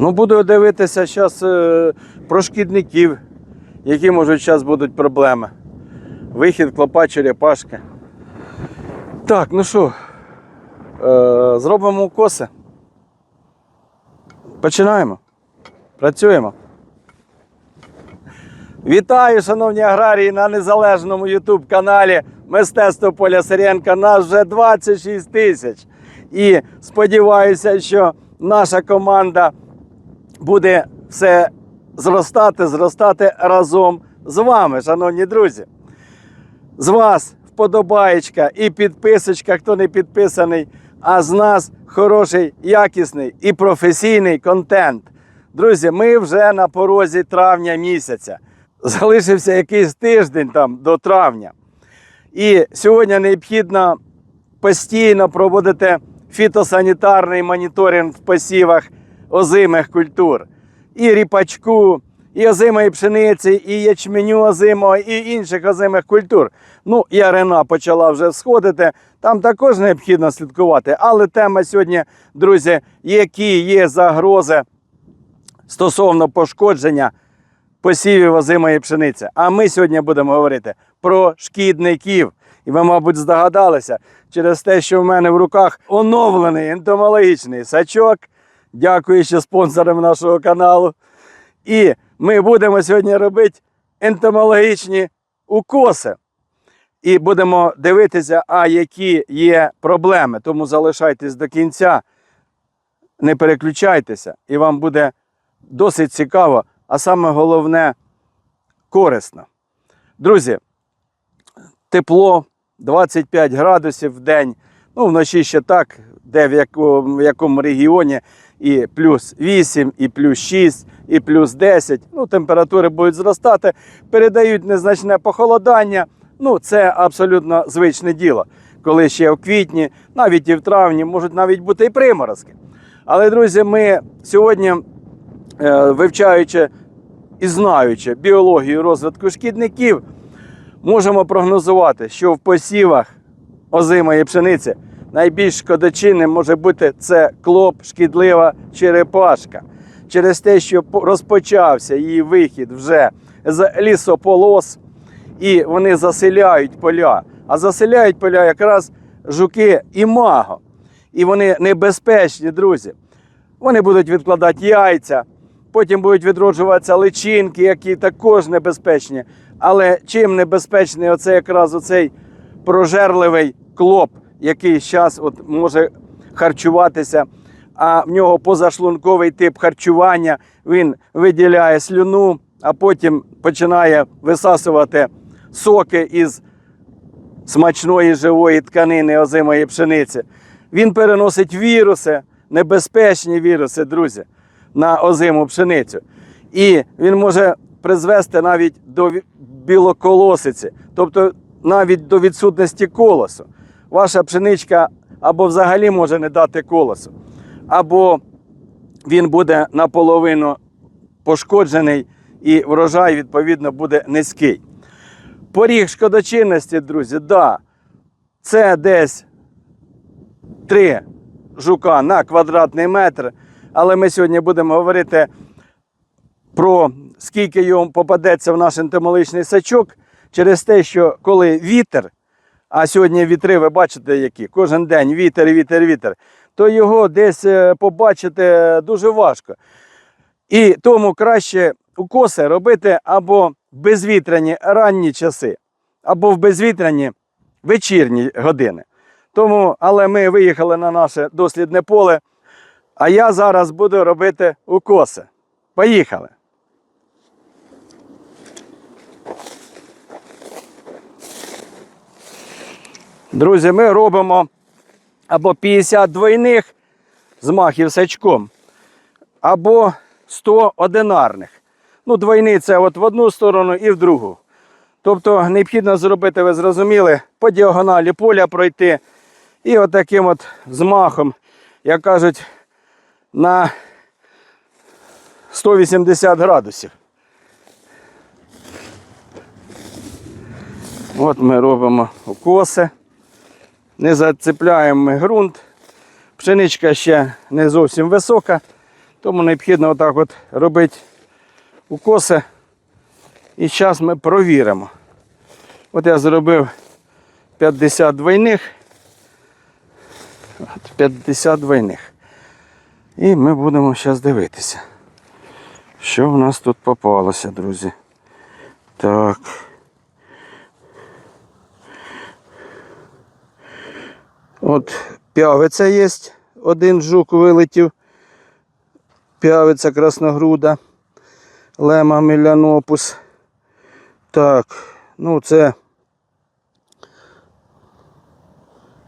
Ну, буду дивитися зараз про шкідників, які можуть зараз будуть проблеми. Вихід клопа черепашки. Так, ну що, е, зробимо укоси. Починаємо. Працюємо. Вітаю, шановні аграрії, на незалежному YouTube каналі Мистецтво Поля Сиренка. Нас вже 26 тисяч. І сподіваюся, що наша команда буде все зростати, зростати разом з вами, шановні друзі. З вас вподобаєчка і підписочка, хто не підписаний, а з нас хороший, якісний і професійний контент. Друзі, ми вже на порозі травня місяця. Залишився якийсь тиждень там до травня. І сьогодні необхідно постійно проводити фітосанітарний моніторинг в посівах озимих культур. І ріпачку, і озимої пшениці, і ячменю озимого, і інших озимих культур. Ну, ярина почала вже сходити. Там також необхідно слідкувати. Але тема сьогодні, друзі, які є загрози стосовно пошкодження посівів озимої пшениці. А ми сьогодні будемо говорити про шкідників. І ви, мабуть, здогадалися через те, що в мене в руках оновлений ентомологічний сачок, дякуючи спонсорам нашого каналу. І ми будемо сьогодні робити ентомологічні укоси. І будемо дивитися, а які є проблеми. Тому залишайтесь до кінця, не переключайтеся, і вам буде досить цікаво, а саме головне корисно. Друзі, тепло 25 градусів в день. Ну, вночі ще так, де в якому, в якому регіоні і плюс 8, і плюс 6, і плюс 10. Ну, температури будуть зростати, передають незначне похолодання. Ну, це абсолютно звичне діло. Коли ще в квітні, навіть і в травні, можуть навіть бути і приморозки. Але, друзі, ми сьогодні, е, вивчаючи і знаючи біологію розвитку шкідників, можемо прогнозувати, що в посівах озимої пшениці найбільш шкодочинним може бути це клоп, шкідлива черепашка. Через те, що розпочався її вихід вже з лісополос, і вони заселяють поля. А заселяють поля якраз жуки і маго. І вони небезпечні, друзі. Вони будуть відкладати яйця, потім будуть відроджуватися личинки, які також небезпечні. Але чим небезпечний оце якраз оцей прожерливий клоп, який зараз от може харчуватися, а в нього позашлунковий тип харчування, він виділяє слюну, а потім починає висасувати соки із смачної живої тканини озимої пшениці. Він переносить віруси, небезпечні віруси, друзі, на озиму пшеницю. І він може призвести навіть до білоколосиці, тобто навіть до відсутності колосу. Ваша пшеничка або взагалі може не дати колосу, або він буде наполовину пошкоджений і врожай, відповідно, буде низький. Поріг шкодочинності, друзі, да, це десь 3 жука на квадратний метр. Але ми сьогодні будемо говорити про скільки йому попадеться в наш ентомологічний сачок, через те, що коли вітер, а сьогодні вітри, ви бачите, які, кожен день вітер, вітер, вітер, то його десь е, побачити дуже важко. І тому краще укоси робити або в безвітряні ранні часи, або в безвітряні вечірні години. Тому, але ми виїхали на наше дослідне поле, а я зараз буду робити укоси. Поїхали! Друзі, ми робимо або 50 двойних змахів сачком, або 100 одинарних. Ну, двойний це от в одну сторону і в другу. Тобто необхідно зробити, ви зрозуміли, по діагоналі поля пройти. І от от змахом, як кажуть, на 180 градусів. От ми робимо укоси. Не зацепляємо ми ґрунт. Пшеничка ще не зовсім висока. Тому необхідно отак от робити укоси. І зараз ми провіримо. От я зробив 50 двойних. 50 двойних. І ми будемо зараз дивитися, що в нас тут попалося, друзі. Так. От п'явиця є, один жук вилетів. П'явиця красногруда, лема мілянопус. Так, ну це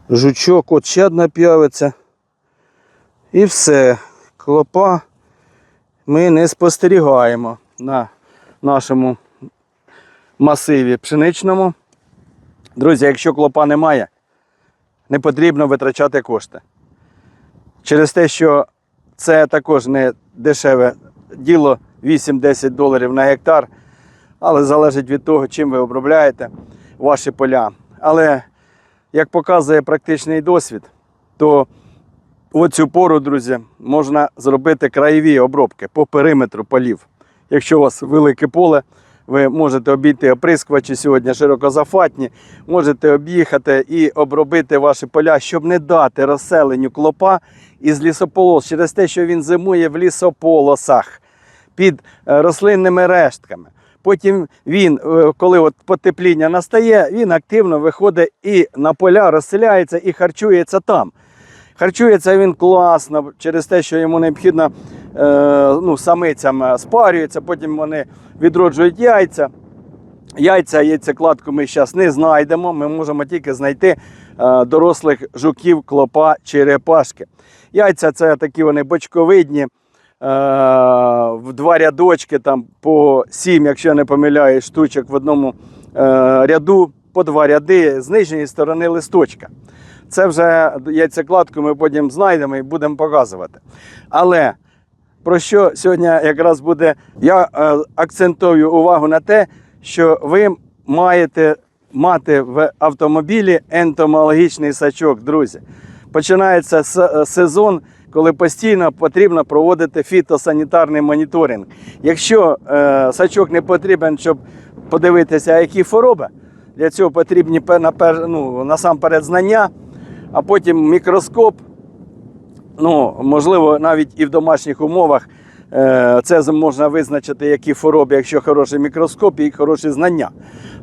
жучок, от ще одна п'явиця. І все. Клопа ми не спостерігаємо на нашому масиві пшеничному. Друзі, якщо клопа немає, не потрібно витрачати кошти. Через те, що це також не дешеве діло 8-10 доларів на гектар, але залежить від того, чим ви обробляєте ваші поля. Але як показує практичний досвід, то в цю пору, друзі, можна зробити краєві обробки по периметру полів. Якщо у вас велике поле, ви можете обійти оприскувачі сьогодні широкозафатні, можете об'їхати і обробити ваші поля, щоб не дати розселенню клопа із лісополос через те, що він зимує в лісополосах під е, рослинними рештками. Потім він, е, коли от потепління настає, він активно виходить і на поля розселяється і харчується там. Харчується він класно через те, що йому необхідно е, ну, самицям спарюється, потім вони відроджують яйця. Яйця, яйцекладку ми зараз не знайдемо. Ми можемо тільки знайти е, дорослих жуків, клопа, черепашки. Яйця це такі вони бочковидні, е, в два рядочки, там по сім, якщо я не помиляюсь, штучок в одному е, ряду, по два ряди з нижньої сторони листочка. Це вже яйцекладку ми потім знайдемо і будемо показувати. Але про що сьогодні якраз буде, я е, акцентую увагу на те, що ви маєте мати в автомобілі ентомологічний сачок, друзі. Починається с- сезон, коли постійно потрібно проводити фітосанітарний моніторинг. Якщо е, сачок не потрібен, щоб подивитися, які хвороби, для цього потрібні ну, насамперед знання, а потім мікроскоп, ну, можливо, навіть і в домашніх умовах е, це можна визначити, які хвороби, якщо хороший мікроскоп і хороші знання.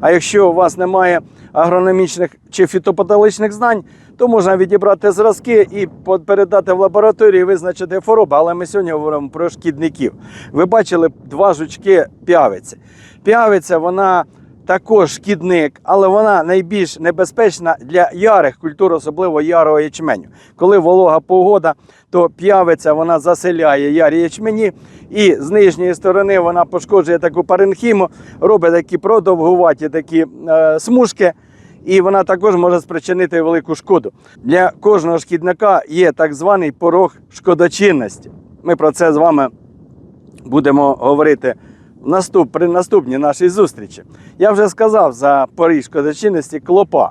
А якщо у вас немає агрономічних чи фітопатологічних знань, то можна відібрати зразки і передати в лабораторію і визначити хвороби. Але ми сьогодні говоримо про шкідників. Ви бачили два жучки п'явиці. П'явиця, вона також шкідник, але вона найбільш небезпечна для ярих культур, особливо ярого ячменю. Коли волога погода, то п'явиця вона заселяє ярі ячмені, і з нижньої сторони вона пошкоджує таку паренхіму, робить такі продовгуваті такі е, смужки. І вона також може спричинити велику шкоду. Для кожного шкідника є так званий порог шкодочинності. Ми про це з вами будемо говорити наступ, при наступній нашій зустрічі. Я вже сказав за поріг шкодочинності клопа.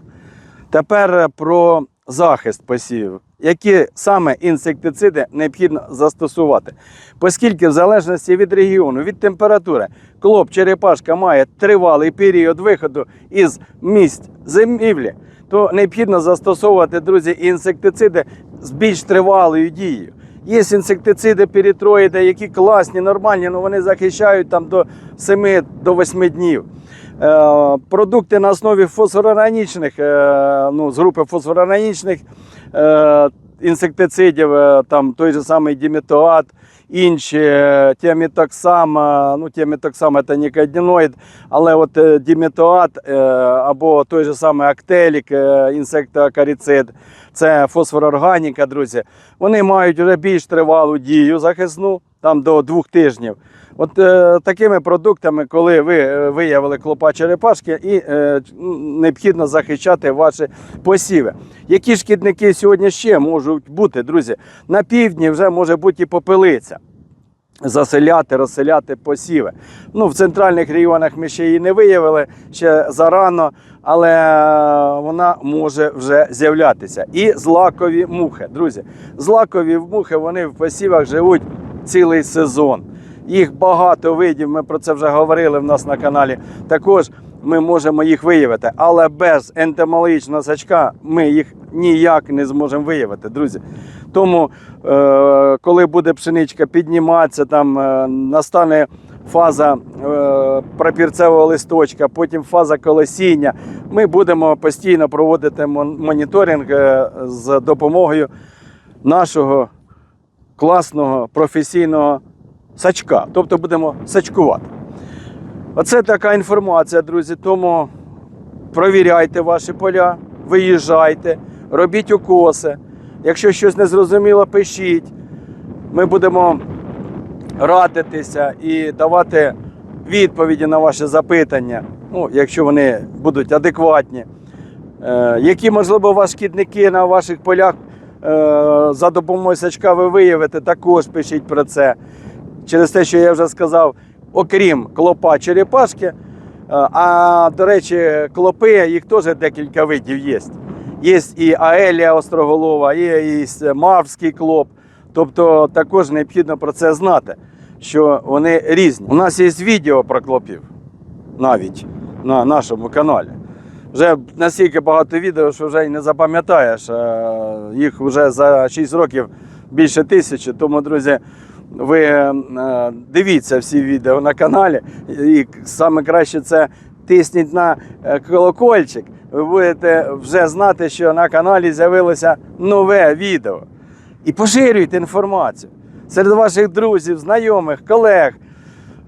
Тепер е, про захист посівів. Які саме інсектициди необхідно застосувати? Оскільки в залежності від регіону, від температури, клоп черепашка має тривалий період виходу із місць зимівлі, то необхідно застосовувати, друзі, інсектициди з більш тривалою дією. Є інсектициди перітроїди, які класні, нормальні, але вони захищають там до 7 до 8 днів. Е, продукти на основі фосфороорганічних, е, ну, з групи фосфороорганічних е, інсектицидів, е, там той же самий діметоат, інші е, тіамітоксам, е, ну тіамітоксам це не але от е, діметоат е, або той же самий актелік, е, інсектоакарицид, це фосфорорганіка, друзі. Вони мають вже більш тривалу дію захисну, там до двох тижнів. От е, такими продуктами, коли ви е, виявили клопа черепашки, і е, необхідно захищати ваші посіви. Які шкідники сьогодні ще можуть бути, друзі? На півдні вже може бути і попелиця. Заселяти, розселяти посіви. Ну, в центральних регіонах ми ще її не виявили ще зарано, але вона може вже з'являтися. І злакові мухи. Друзі, злакові мухи вони в посівах живуть цілий сезон. Їх багато видів, ми про це вже говорили в нас на каналі. Також ми можемо їх виявити, але без ентомологічного сачка ми їх ніяк не зможемо виявити, друзі. Тому, е, коли буде пшеничка підніматися, там е, настане фаза е, прапірцевого листочка, потім фаза колосіння, ми будемо постійно проводити моніторинг з допомогою нашого класного професійного сачка. Тобто будемо сачкувати. Оце така інформація, друзі. Тому провіряйте ваші поля, виїжджайте, робіть укоси. Якщо щось незрозуміло, пишіть. Ми будемо радитися і давати відповіді на ваші запитання, ну, якщо вони будуть адекватні. Е, які, можливо, вас шкідники на ваших полях е, за допомогою сачка ви виявите, також пишіть про це. Через те, що я вже сказав, окрім клопа черепашки, е, а до речі, клопи, їх теж декілька видів є. Є і аелія остроголова, є і маврський клоп. Тобто також необхідно про це знати, що вони різні. У нас є відео про клопів навіть на нашому каналі. Вже настільки багато відео, що вже й не запам'ятаєш. Їх вже за 6 років більше тисячі. Тому, друзі, ви е, дивіться всі відео на каналі. І саме краще це тисніть на е, колокольчик. Ви будете вже знати, що на каналі з'явилося нове відео. І поширюйте інформацію серед ваших друзів, знайомих, колег,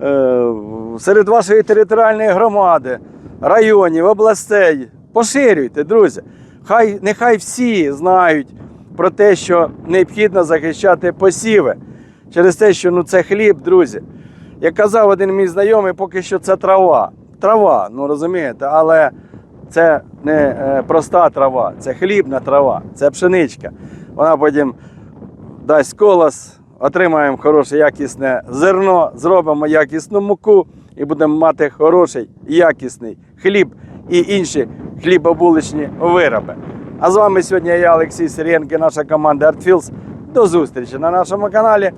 е, серед вашої територіальної громади, районів, областей. Поширюйте, друзі. Хай, нехай всі знають про те, що необхідно захищати посіви. Через те, що ну, це хліб, друзі. Як казав один мій знайомий, поки що це трава. Трава, ну розумієте, але це не е, проста трава, це хлібна трава, це пшеничка. Вона потім дасть колос, отримаємо хороше якісне зерно, зробимо якісну муку і будемо мати хороший якісний хліб і інші хлібобуличні вироби. А з вами сьогодні я, Олексій Сиренко, наша команда ArtFields. До зустрічі на нашому каналі.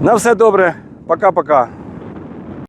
На все добре. Пока-пока.